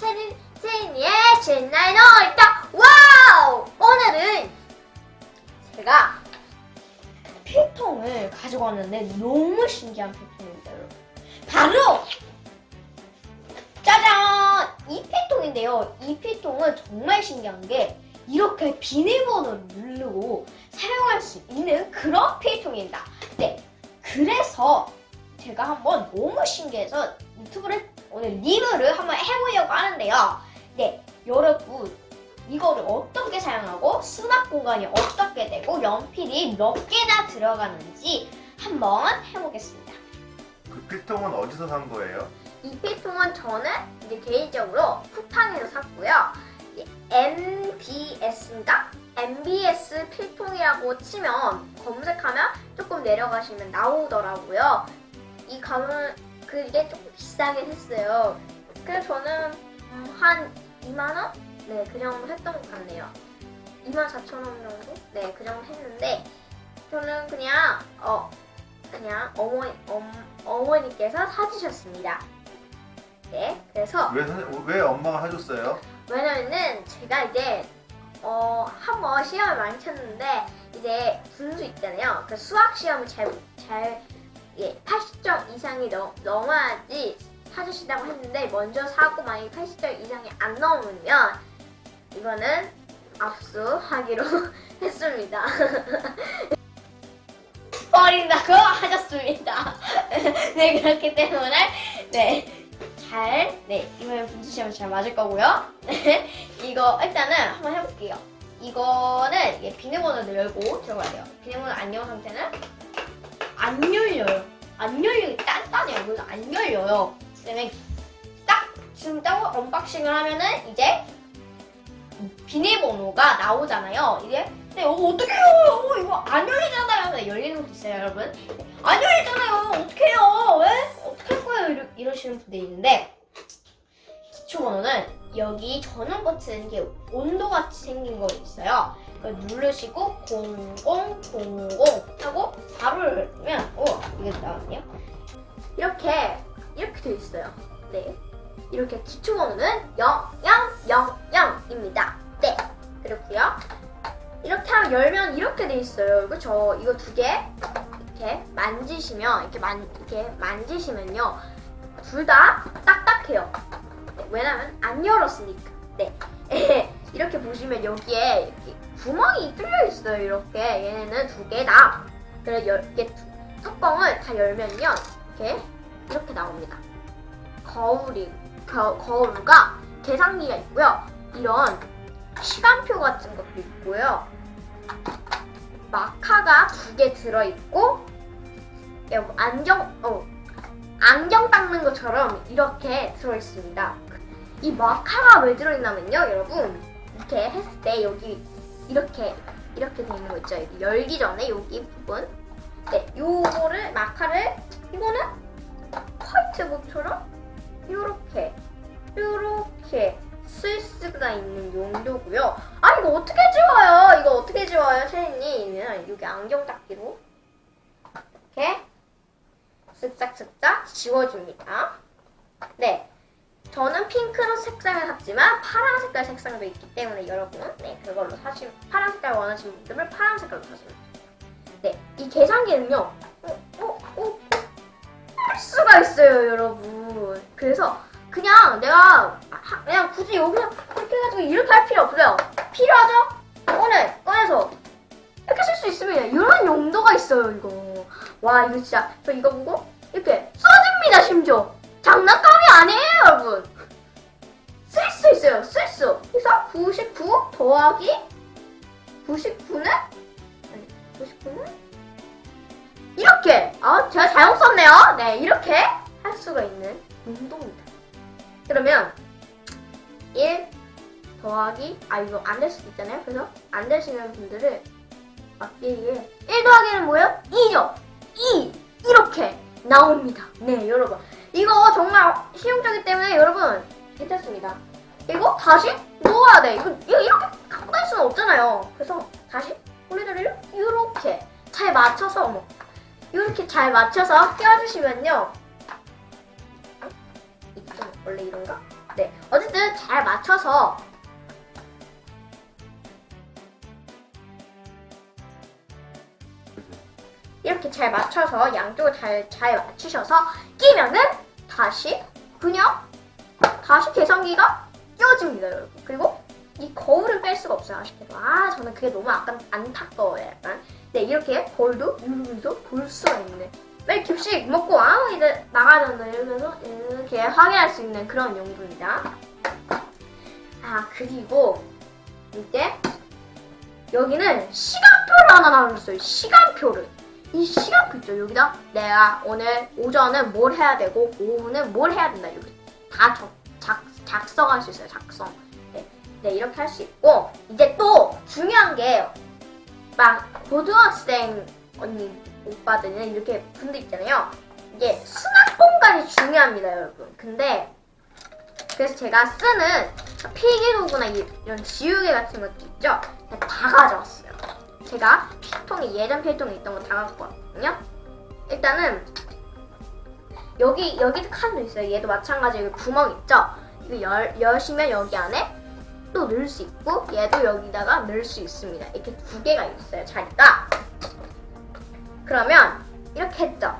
체리, 체리니의 신나의 놀이터 와우! 오늘은 제가 필통을 가지고 왔는데 너무 신기한 필통입니다, 여러분. 바로 짜잔! 이 필통인데요. 이 필통은 정말 신기한 게 이렇게 비밀번호를 누르고 사용할 수 있는 그런 필통입니다. 네, 그래서 제가 한번 너무 신기해서 유튜브를 오늘 리뷰를 한번 해보려고 하는데요. 네, 여러분 이거를 어떻게 사용하고 수납 공간이 어떻게 되고 연필이 몇 개나 들어가는지 한번 해보겠습니다. 그 필통은 어디서 산 거예요? 이 필통은 저는 이제 개인적으로 쿠팡에서 샀고요. 이 MBS인가? MBS 필통이라고 치면 검색하면 조금 내려가시면 나오더라고요. 이 가격은 그게 조금 비싸긴 했어요. 그래서 저는 음, 한 2만 원? 네, 그 정도 했던 것 같네요. 2만 4천 원 정도? 네, 그 정도 했는데 저는 그냥 어 그냥 어머니 엄, 어머니께서 사주셨습니다. 네, 그래서 왜, 선- 왜 엄마가 사줬어요? 왜냐면은 제가 이제 어 한 번 시험을 많이 쳤는데 이제 분수 있잖아요. 그 수학 시험을 잘 잘 예, 80점 이상이 넘, 넘어야지 사주시다고 했는데 먼저 사고 만약에 80점 이상이 안 넘으면 이거는 압수하기로 했습니다. 버린다고 하셨습니다. 네 그렇기 때문에 네. 잘, 네, 이번엔 분수 시험 잘 맞을 거고요. 네, 이거 일단은 한번 해볼게요. 이거는 이게 비밀번호를 열고 들어가야 돼요. 비밀번호 안 연 상태는 안 열려요. 안 열리기 단단해요. 그래서 안 열려요. 그다음에 딱 지금 딱 언박싱을 하면은 이제 비밀번호가 나오잖아요. 이게 근데 이거 어떻게 해요? 이거 안 열리잖아요. 네, 열리는 것도 있어요, 여러분. 안 열리잖아요. 어떻게 해요? 왜? 어떻게 할 거예요? 이러, 이러시는 분들이 있는데 기초번호는 여기 전원 버튼 게 온도 같이 생긴 거 있어요. 누르시고 0000 하고 바로 누르면 오 이게 나왔네요. 이렇게 이렇게 돼 있어요. 네. 이렇게 기초 번호는 0000입니다. 네. 그렇고요. 이렇게 하면 열면 이렇게 돼 있어요. 그쵸? 이거 두 개 이렇게 만지시면 이렇게 만 이렇게 만지시면요 둘 다 딱딱해요. 네, 왜냐면 안 열었으니까. 네. 이렇게 보시면 여기에 이렇게 구멍이 뚫려 있어요. 이렇게 얘네는 두 개다. 그래서 두- 뚜껑을 다 열면요 이렇게 이렇게 나옵니다. 거울이 거, 거울과 계산기가 있고요. 이런 시간표 같은 것도 있고요. 마카가 두 개 들어 있고 여러분 안경 어 안경 닦는 것처럼 이렇게 들어 있습니다. 이 마카가 왜 들어있냐면요, 여러분 이렇게 했을 때 여기 이렇게 이렇게 돼 있는 거 있죠. 여기 열기 전에 여기 부분 네, 요거를 마카를 이거는 화이트보드처럼 요렇게 요렇게 쓸 수가 있는 용도고요. 아 이거 어떻게 지워요? 이거 어떻게 지워요, 채린이는 여기 안경 닦기로 이렇게 쓱싹쓱싹 지워줍니다. 네, 저는 핑크로 색상을 샀지만 파란 색깔 색상도 있기 때문에 여러분, 네 그걸로 사시 파란 색깔 원하시는 분들은 파란 색깔로 사시면 돼요. 네, 이 계산기는요, 어, 어, 어, 어, 할 수가 있어요, 여러분. 그래서 그냥 내가 하- 그냥 굳이 여기서 이렇게 해가지고 이렇게 할 필요 없어요. 필요하죠? 꺼내, 꺼내서 이렇게 쓸 수 있습니다. 이런 용도가 있어요, 이거. 와, 이거 진짜 저 이거 보고 이렇게 써집니다, 심지어. 장난감이 아니에요, 여러분. 쓸 수 있어요, 쓸 수. 그래서 99 더하기 99는 99는 이렇게. 아, 제가 잘못 썼네요. 네, 이렇게 할 수가 있는 용도입니다. 그러면 1 더하기 아 이거 안 될 수도 있잖아요. 그래서 안 되시는 분들은 막기에 1 더하기는 뭐예요? 2죠. 2 이렇게 나옵니다. 네, 여러분. 이거 정말 실용적이기 때문에 여러분 괜찮습니다. 이거 다시 놓아야 돼. 이거, 이거 이렇게 갖고 다닐 수는 없잖아요. 그래서 다시 원래대로 이렇게 잘 맞춰서 어머 이렇게 잘 맞춰서 껴주시면요. 이게 좀 원래 이런가? 네, 어쨌든 잘 맞춰서 이렇게 잘 맞춰서 양쪽을 잘, 잘 맞추셔서 끼면은 다시 그냥 다시 계산기가 끼워집니다, 여러분. 그리고 이 거울은 뺄 수가 없어요, 아쉽게도. 아, 저는 그게 너무 약간 안타까워요, 약간. 네, 이렇게 거울도 누르면서 볼 수가 있네. 매일 급식 먹고 아 이제 된다 이러면서 이렇게 확인할 수 있는 그런 용도입니다. 아 그리고 이제 여기는 시간표를 하나 나눠줬어요. 시간표를. 이 시간표 있죠. 여기다 내가 오늘 오전은 뭘 해야 되고 오후는 뭘 해야 된다. 여기 다 적, 작, 작성할 수 있어요. 작성. 네, 네 이렇게 할 수 있고 이제 또 중요한 게 막 고등학생 언니 오빠들은 이렇게 분들 있잖아요. 이게 수납 공간이 중요합니다, 여러분. 근데 그래서 제가 쓰는 필기도구나 이- 이런 지우개 같은 것도 있죠. 다 가져왔어요. 제가 필통이 예전 필통에 있던 거 다 갖고 왔거든요. 일단은 여기 여기 칸도 있어요. 얘도 마찬가지로 구멍 있죠. 이거 열 여시면 여기 안에 또 넣을 수 있고 얘도 여기다가 넣을 수 있습니다. 이렇게 두 개가 있어요. 자리가. 그러면 이렇게 했죠.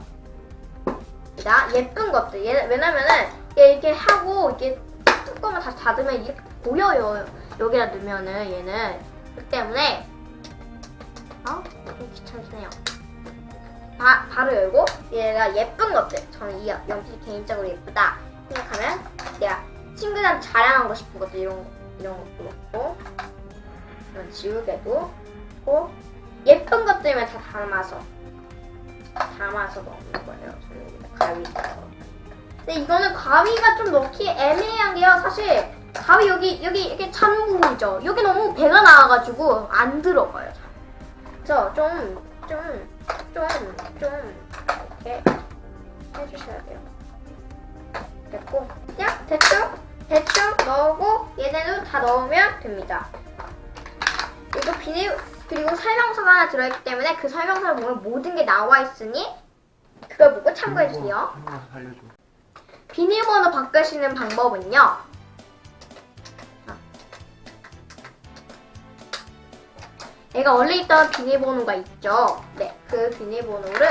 자, 예쁜 것들. 얘, 왜냐면은 얘 이렇게 하고 이렇게 뚜껑을 다 닫으면 이렇게 보여요. 여기다 넣으면은 얘는 그렇기 때문에 어? 좀 귀찮으시네요. 바, 바로 열고 얘가 예쁜 것들. 저는 이 연필이 개인적으로 예쁘다 생각하면 내가 친구들한테 자랑하고 싶은 것들 이런 거 이런 것도 넣고 이런 지우개도 넣고 예쁜 것들만 다 담아서 담아서 넣는 거예요. 저는 여기다 가위. 근데 이거는 가위가 좀 넣기 애매한 게요. 사실 가위 여기 여기 이렇게 찬 부분이죠. 여기 너무 배가 나와가지고 안 들어가요. 잘. 그래서 좀좀 좀 좀 이렇게 해주셔야 돼요. 됐고 그냥 대충 대충 넣고 얘네도 다 넣으면 됩니다. 이거 비닐 그리고 설명서가 하나 들어있기 때문에 그 설명서를 보면 모든 게 나와 있으니 그걸 보고 참고해 주세요. 하나 살려줘. 비밀번호 바꾸시는 방법은요. 내가 원래 있던 비밀번호가 있죠. 네, 그 비밀번호를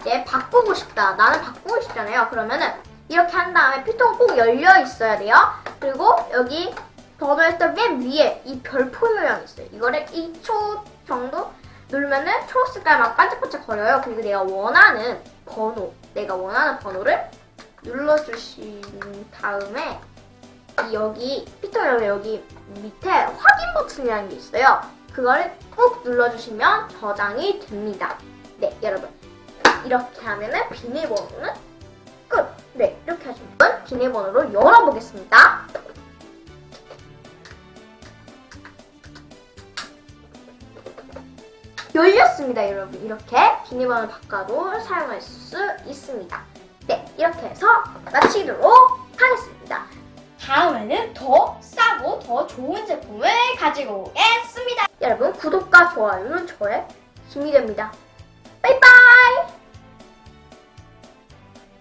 이제 바꾸고 싶다. 나는 바꾸고 싶잖아요. 그러면은 이렇게 한 다음에 피통 꼭 열려 있어야 돼요. 그리고 여기 번호했던 맨 위에 이 별표 모양 있어요. 이거를 2초 정도 누르면은 초록색깔 막 반짝반짝 거려요. 그리고 내가 원하는 번호, 내가 원하는 번호를 눌러주신 다음에 이 여기 피터 여기 밑에 확인 버튼이라는 게 있어요. 그거를 꾹 눌러주시면 저장이 됩니다. 네, 여러분 이렇게 하면은 비밀번호는 끝. 네, 이렇게 하시면 비밀번호로 열어보겠습니다. 열렸습니다, 여러분. 이렇게 비밀번호 바꿔도 사용할 수 있습니다. 네, 이렇게 해서 마치도록 하겠습니다. 다음에는 더 싸고 더 좋은 제품을 가지고 오겠습니다. 여러분, 구독과 좋아요는 저의 힘이 됩니다. 빠이빠이!